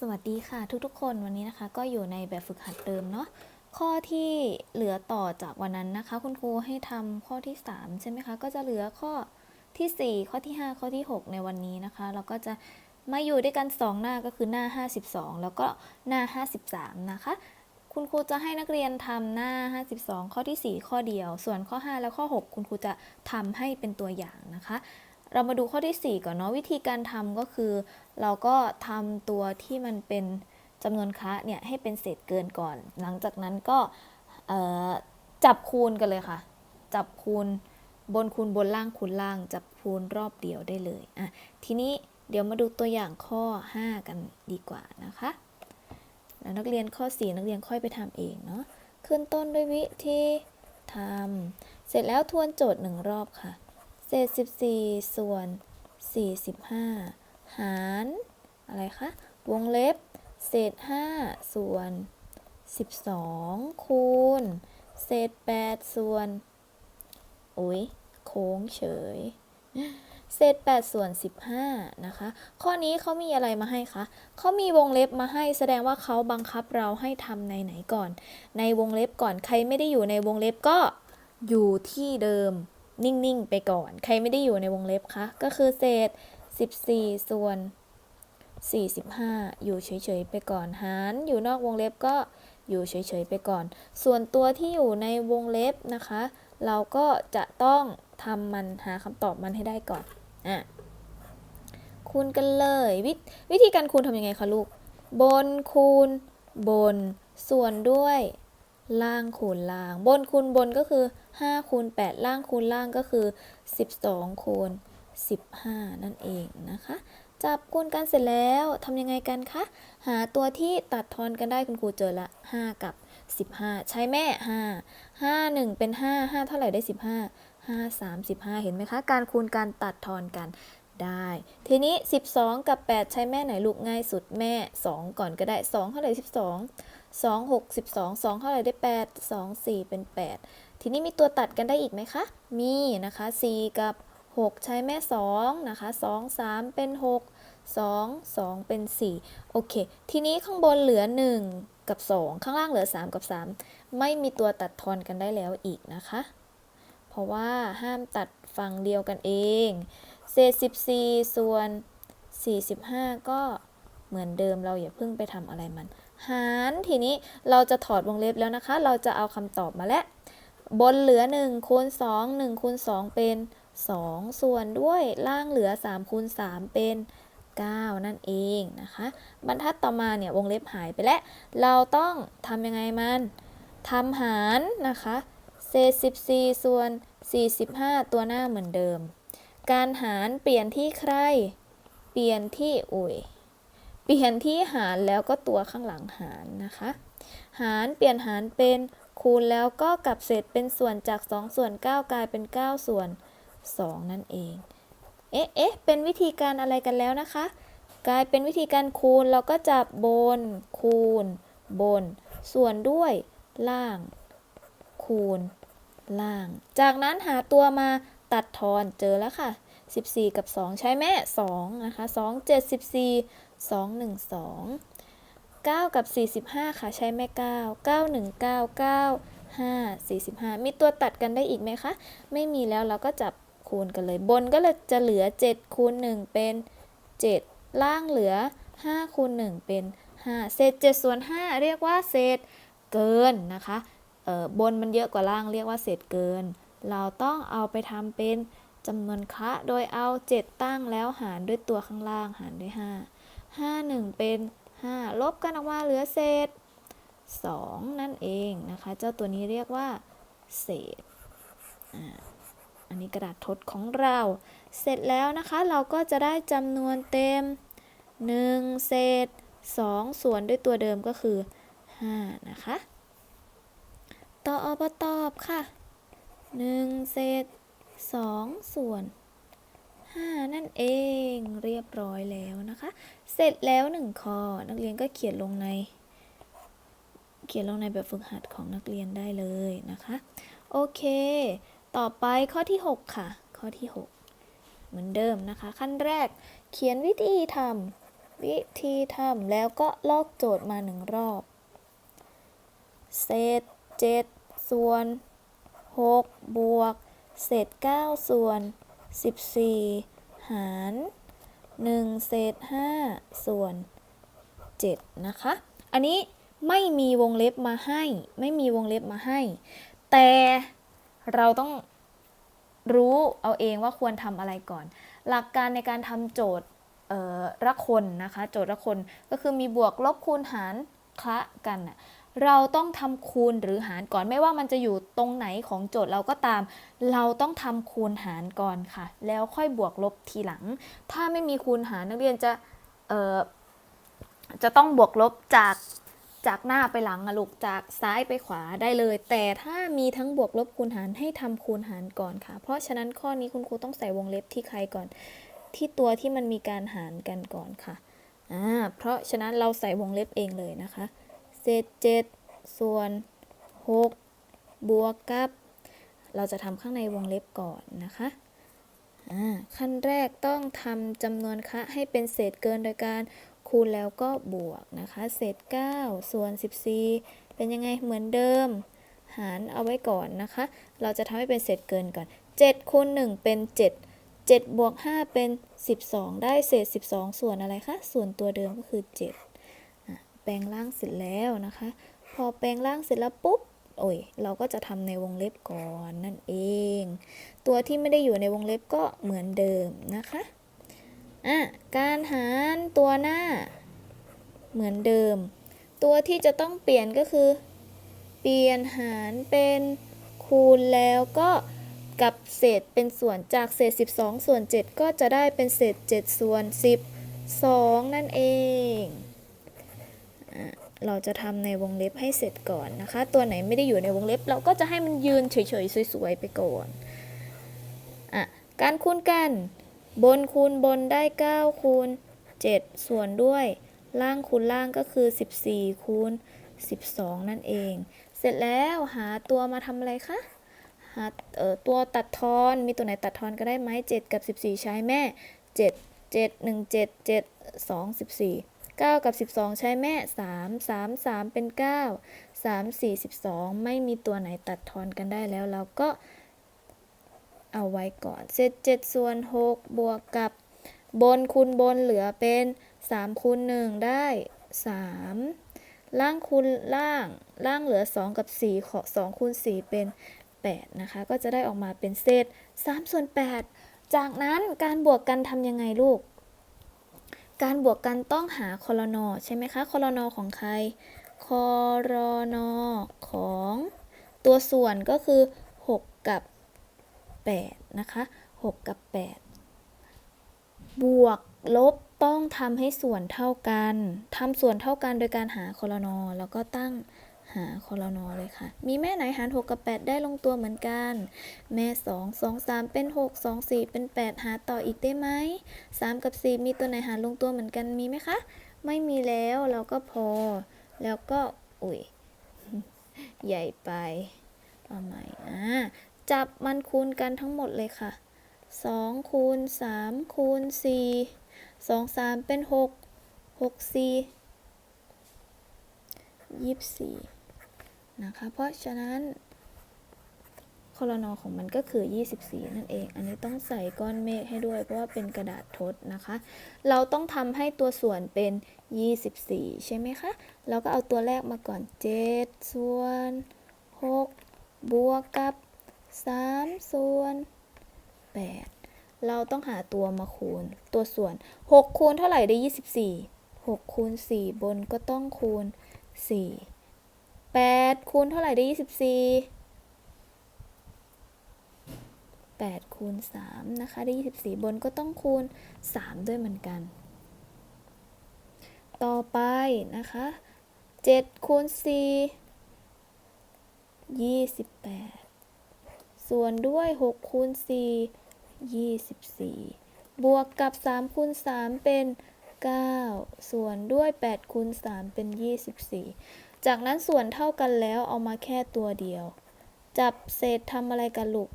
สวัสดีค่ะทุกๆ คนวันนี้นะคะ ก็อยู่ในแบบฝึกหัดเดิมเนาะข้อที่เหลือต่อจากวันนั้นนะคะ คุณครูให้ทำข้อที่ 3 ใช่ไหมคะ ก็จะเหลือข้อทีสี่ 4 ข้อที่ 5 ข้อที่ 6 ในวันนี้นะคะ เราก็จะมาอยู่ด้วยกัน 2 หน้าก็คือหน้า 52 แล้วก็หน้า 53 นะคะ คุณครูจะให้นักเรียนทำหน้า 52 ข้อที่ 4 ข้อเดียว ส่วนข้อ 5 และข้อ 6 คุณครูจะทำให้เป็นตัวอย่างนะคะ เรามาดูข้อที่ 4 ก่อนเนาะวิธีการทำก็คือ เราก็ทำตัวที่มันเป็นจำนวนคะเนี่ยให้เป็นเศษเกินก่อน หลังจากนั้นก็จับคูณกันเลยค่ะ จับคูณบนคูณบนล่างคูณล่าง จับคูณรอบเดียวได้เลยอะทีนี้เดี๋ยวมาดูตัวอย่างข้อ 5 กันดีกว่านะคะ แล้วนักเรียนข้อ 4 นักเรียนค่อยไปทำเองเนาะขึ้นต้นด้วยวิธีทำเสร็จแล้วทวนโจทย์หนึ่งรอบค่ะ เศษ 14 ส่วน 45 หาร อะไรคะ วงเล็บ เศษ 5 ส่วน 12 คูณ เศษ 8 ส่วน อุ๊ย โค้งเฉย เศษ 8 ส่วน 15 นะคะ ข้อนี้เขามีอะไรมาให้คะ เขามีวงเล็บมาให้แสดงว่าเขาบังคับเราให้ทำในไหนก่อน ในวงเล็บก่อน ใครไม่ได้อยู่ในวงเล็บก็อยู่ที่เดิม นิ่ง ๆ ไปก่อน ใครไม่ได้อยู่ในวงเล็บคะ ก็คือเศษ 14 ส่วน 45 อยู่เฉย ๆ ไปก่อน หารอยู่นอกวงเล็บก็อยู่เฉย ๆ ไปก่อน ส่วนตัวที่อยู่ในวงเล็บนะคะ เราก็จะต้องทำมันหาคำตอบมันให้ได้ก่อน อะ คูณกันเลย ววิธีการคูณทำยังไงคะลูก บนคูณ บน ส่วนด้วย ล่างคูณล่าง บนคูณบนก็คือ5คูณ8ล่างคูณล่างก็คือ 12คูณ15 นั่นเองนะคะ จับคูณกันเสร็จแล้วทำยังไงกันคะ หาตัวที่ตัดทอนกันได้คุณครูเจอละ 5 กับ 15 ใช้แม่ 5 5 1 เป็น 5 5 เท่าไหร่ได้ 15 5 3 15เห็นไหมคะ การคูณการตัดทอนกัน ได้ ทีนี้ 12 กับ 8 ใช้แม่ไหนลูกง่ายสุดแม่ 2 ก่อนก็ได้ 2 เท่าไหร่12 2 6 12 2 เท่าไหร่ได้ 8 2 4 เป็น 8 ทีนี้มีตัวตัดกันได้อีกไหมคะ มีนะคะ 4 กับ 6 ใช้แม่ 2 นะคะ 2 3 เป็น 6 2 2 เป็น 4 โอเค ทีนี้ข้างบนเหลือ 1 กับ 2 ข้างล่างเหลือ 3 กับ 3 ไม่มีตัวตัดทอนกันได้แล้วอีกนะคะ เพราะว่าห้ามตัดฝั่งเดียวกันเอง เศษ 14 ส่วน 45 ก็เหมือนเดิมเราอย่าเพิ่งไปทำอะไรมัน หารทีนี้เราจะถอดวงเล็บแล้วนะคะ เราจะเอาคำตอบมาแล้วบนเหลือ 1คูณ2 1คูณ2 เป็น 2 ส่วนด้วยล่างเหลือ3คูณ3เป็น 9 นั่นเองนะคะ บรรทัดต่อมาเนี่ยวงเล็บหายไปแล้ว เราต้องทำยังไงมันทำหารนะคะ เศษ 14 ส่วน 45 ตัวหน้าเหมือนเดิม การหารเปลี่ยนที่ใคร เปลี่ยนที่อุยเปลี่ยนที่หารแล้วก็ตัวข้างหลังหารนะคะ หารเปลี่ยนหารเป็นคูณแล้วก็กลับเศษเป็นส่วนจาก 2 ส่วน 9 กลายเป็น 9 ส่วน 2 นั่นเอง เอ๊ะเอ๊ะเป็นวิธีการอะไรกันแล้วนะคะ กลายเป็นวิธีการคูณเราก็จับบน คูณ บน ส่วนด้วยล่าง คูณ ล่าง จากนั้นหาตัวมา ตัดทอนเจอแล้วค่ะ 14 กับ 2 ใช้แม่ 2 นะคะ 2 7 14 2 1 2 9 กับ 45 ค่ะ ใช้แม่ 9 9 1 9 9 5 45 มีตัวตัดกันได้อีกไหมคะ ไม่มีแล้วเราก็จับคูณกันเลย บนก็เลยจะเหลือ 7 คูณ 1 เป็น 7 ล่างเหลือ 5 คูณ 1 เป็น 5 เศษ7ส่วน 5 เรียกว่าเศษเกินนะคะ เอ่อ บนมันเยอะกว่าล่างเรียกว่าเศษเกิน เราต้องเอาไปทำเป็นจำนวนคะ โดยเอา 7 ตั้งแล้วหารด้วยตัวข้างล่างหารด้วย 5 5 1 เป็น 5 ลบกันออกมาเหลือเศษ 2 นั่นเองนะคะ เจ้าตัวนี้เรียกว่า เศษ อันนี้กระดาษทดของเรา เสร็จแล้วนะคะเราก็จะได้จำนวนเต็ม 1 เศษ 2 ส่วนด้วยตัวเดิมก็คือ 5 นะคะ ต่ออบตอบค่ะ 1เศษ2ส่วน5นั่นเองเรียบร้อยแล้วนะคะ เสร็จแล้ว1ข้อนักเรียนก็เขียนลงใน เขียนลงในแบบฝึกหัดของนักเรียนได้เลยนะคะ โอเค ต่อไปข้อที่ 6 ค่ะ ข้อที่ 6 เหมือนเดิมนะคะ ขั้นแรกเขียนวิธีทำวิธีทำแล้วก็ลอกโจทย์มาหนึ่งรอบ เศษ7ส่วน 6 บวก เศษ 9 ส่วน 14 หาร 1 เศษ 5 ส่วน 7 นะคะ อันนี้ไม่มีวงเล็บมาให้ ไม่มีวงเล็บมาให้ แต่เราต้องรู้เอาเองว่าควรทำอะไรก่อน หลักการในการทำโจทย์เอ่อละคนนะคะ โจทย์ละคนก็คือมีบวกลบคูณหารคละกันน่ะ เราต้องทำคูณหรือหารก่อนไม่ว่ามันจะอยู่ตรงไหนของโจทย์เราก็ตาม เราต้องทำคูณหารก่อนค่ะ แล้วค่อยบวกลบทีหลัง ถ้าไม่มีคูณหารนักเรียนจะเอ่อจะต้องบวกลบจากจากหน้าไปหลังอะลูกจากซ้ายไปขวาได้เลย แต่ถ้ามีทั้งบวกลบคูณหารให้ทำคูณหารก่อนค่ะ เพราะฉะนั้นข้อนี้คุณครูต้องใส่วงเล็บที่ใครก่อน ที่ตัวที่มันมีการหารกันก่อนค่ะอ่าเพราะฉะนั้นเราใส่วงเล็บเองเลยนะคะ เศษ7ส่วน6บวกกับ เราจะทำข้างในวงเล็บก่อนนะคะอ่าขั้นแรกต้องทำจำนวนคะให้เป็นเศษเกินโดยการคูณแล้วก็บวกนะคะ เศษ 9 ส่วน 14 เป็นยังไงเหมือนเดิม หารเอาไว้ก่อนนะคะ เราจะทำให้เป็นเศษเกินก่อน 7คูณ1เป็น 7 7บวก5เป็น 12 ได้เศษ 12 ส่วนอะไรคะ ส่วนตัวเดิมก็คือ 7 แปลงร่างเสร็จแล้วนะคะ พอแปลงร่างเสร็จแล้วปุ๊บโอ้ยเราก็จะทำในวงเล็บก่อนนั่นเอง ตัวที่ไม่ได้อยู่ในวงเล็บก็เหมือนเดิมนะคะอะการหารตัวหน้า เหมือนเดิม ตัวที่จะต้องเปลี่ยนก็คือ เปลี่ยนหารเป็นคูณแล้วก็กับเศษเป็นส่วนจากเศษ 12 ส่วน 7 ก็จะได้เป็นเศษ 7 ส่วน 12 นั่นเอง เราจะทำในวงเล็บให้เสร็จก่อนนะคะ ตัวไหนไม่ได้อยู่ในวงเล็บ เราก็จะให้มันยืนเฉยๆสวยๆไปก่อนอะการคูณกันบนคูณบนได้9คูณ7 ส่วนด้วยล่างคูณล่างก็คือ 14คูณ12 นั่นเอง เสร็จแล้วหาตัวมาทำอะไรคะหาเอ่อตัวตัดทอนมีตัวไหนตัดทอนก็ได้ไหม7 กับ 14 ใช้แม่ 7 7 1 7 7 2 14 9 กับ 12 ใช้แม่ 3 3 3 เป็น 9 3 4 12 ไม่มีตัวไหนตัดทอนกันได้แล้วเราก็เอาไว้ก่อนเศษ7ส่วน6บวกกับบนคูณบนเหลือเป็น3คูณ1ได้ 3 ล่างคูณล่าง ล่างเหลือ 2 กับ4ขอ2คูณ4เป็น 8 นะคะ ก็จะได้ออกมาเป็นเศษ3ส่วน8จากนั้นการบวกกันทำยังไงลูก การบวกกันต้องหาคอรนอใช่ไหมคะคอรนอของใครคอรนอของ ตัวส่วนก็คือ 6 กับ 8 นะคะ 6 กับ 8 บวกลบต้องทำให้ส่วนเท่ากันทำส่วนเท่ากันโดยการหาคอรนอแล้วก็ตั้ง หาคอลนอเลยค่ะ มีแม่ไหนหาร 6 กับ 8 ได้ลงตัวเหมือนกัน แม่ 2 2 3 เป็น 6 2 4 เป็น 8 หาต่ออีกได้ไหม 3 กับ 4 มีตัวไหนหารลงตัวเหมือนกันมีไหมคะ ไม่มีแล้วเราก็พอ แล้วก็ อุ้ย ใหญ่ไปเอาใหม่อ่าจับมันคูณกันทั้งหมดเลยค่ะ 2 คูณ 3 คูณ 4 2 3 เป็น 6 6 4 24 นะคะ เพราะฉะนั้นคอนอของมันก็คือ 24 นั่นเอง อันนี้ต้องใส่ก้อนเมฆให้ด้วย เพราะว่าเป็นกระดาษทดนะคะ เราต้องทำให้ตัวส่วนเป็น 24 ใช่ไหมคะ เราก็เอาตัวแรกมาก่อน 7 ส่วน 6 บวกกับ 3 ส่วน 8 เราต้องหาตัวมาคูณ ตัวส่วน 6 คูณเท่าไหร่ได้ 24 6 คูณ 4 บนก็ต้องคูณ 4 8คูณเท่าไหร่ได้ 24 8คูณ3นะคะได้ 24 บนก็ต้องคูณ 3 ด้วยเหมือนกัน ต่อไปนะคะ7คูณ4 28 ส่วนด้วย6คูณ4 24 บวกกับ3คูณ3เป็น 9 ส่วนด้วย8คูณ3เป็น 24 จากนั้นส่วนเท่ากันแล้วเอามาแค่ตัวเดียว จับเศษทำอะไรกันลูก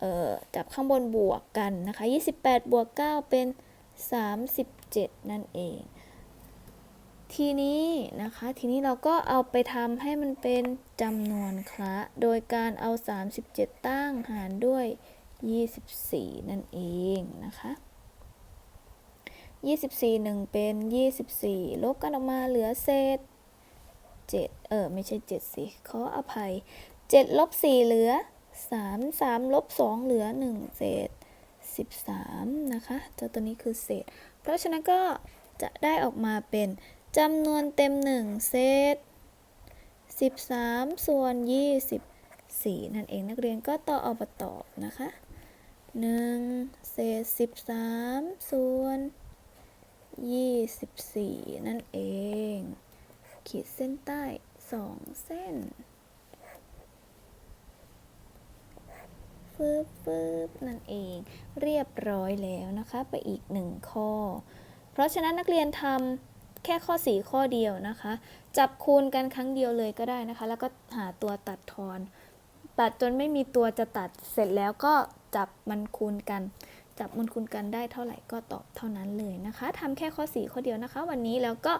เอ่อ จับข้างบนบวกกันนะคะ 28 บวก 9 เป็น 37 นั่นเอง ทีนี้นะคะ ทีนี้เราก็เอาไปทำให้มันเป็นจำนวนคละ โดยการเอา 37 ตั้งหารด้วย 24 นั่นเองนะคะ24หนึ่งเป็น 24 ลบกันออกมาเหลือเศษ 7 เออ ไม่ใช่ 7 สิ ขออภัย 7 ลบ 4 เหลือ 3 3 ลบ 2 เหลือ 1 เศษ 13 นะคะเจ้าตัวนี้คือเศษ เพราะฉะนั้นก็จะได้ออกมาเป็นจำนวนเต็ม 1 เศษ 13 ส่วน 24 นั่นเองนักเรียนก็ต่อเอามาตอบนะคะ 1 เศษ 13 ส่วน 24 นั่นเอง ขีดเส้นใต้2เส้นฟืบฟืบนั่นเองเรียบร้อยแล้วนะคะ ไปอีกหนึ่งข้อ เพราะฉะนั้นนักเรียนทำแค่ข้อ 4 ข้อเดียวนะคะ จับคูณกันครั้งเดียวเลยก็ได้นะคะ แล้วก็หาตัวตัดทอน ตัดจนไม่มีตัวจะตัดเสร็จแล้วก็จับมันคูณกัน จับมันคุณกันได้เท่าไหร่ก็ตอบเท่านั้นเลยนะคะทำแค่ข้อ 4 ข้อเดียวนะคะ วันนี้แล้วก็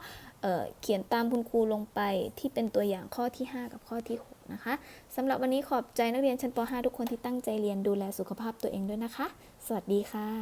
เเขียนตามคุณครูลงไปที่เป็นตัวอย่างข้อที่ 5 กับข้อที่ 6 นะคะสำหรับวันนี้ขอบใจนักเรียนชั้นป .5 ทุกคนที่ตั้งใจเรียนดูแลสุขภาพตัวเองด้วยนะคะ สวัสดีค่ะ